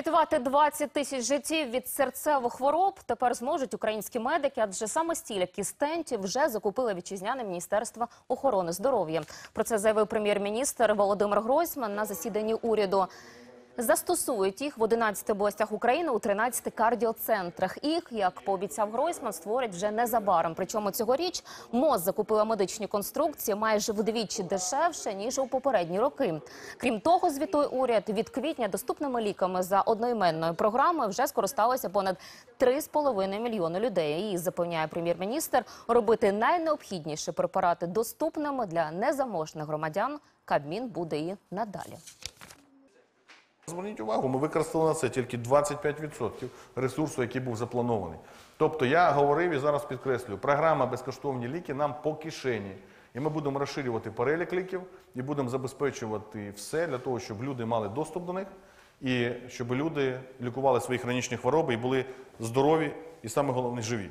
Врятувати 20 тисяч життів від серцевих хвороб тепер зможуть українські медики, адже саме стільки стентів вже закупили вітчизняне міністерство охорони здоров'я. Про це заявив прем'єр-міністр Володимир Гройсман на засіданні уряду. Застосують їх в 11 областях України у 13 кардіоцентрах. Їх, як пообіцяв Гройсман, створять вже незабаром. Причому цьогоріч МОЗ закупила медичні конструкції майже вдвічі дешевше ніж у попередні роки. Крім того, звітує уряд від квітня доступними ліками за одноіменною програмою вже скористалося понад 3,5 мільйони людей. І запевняє прем'єр-міністр робити найнеобхідніші препарати доступними для незаможних громадян. Кабмін буде і надалі. Зверніть увагу, ми використали на це тільки 25% ресурсу, який був запланований. Тобто я говорив і зараз підкреслюю, програма безкоштовні ліки нам по кишені. І ми будемо розширювати перелік ліків і будемо забезпечувати все для того, щоб люди мали доступ до них і щоб люди лікували свої хронічні хвороби і були здорові і саме головне живі.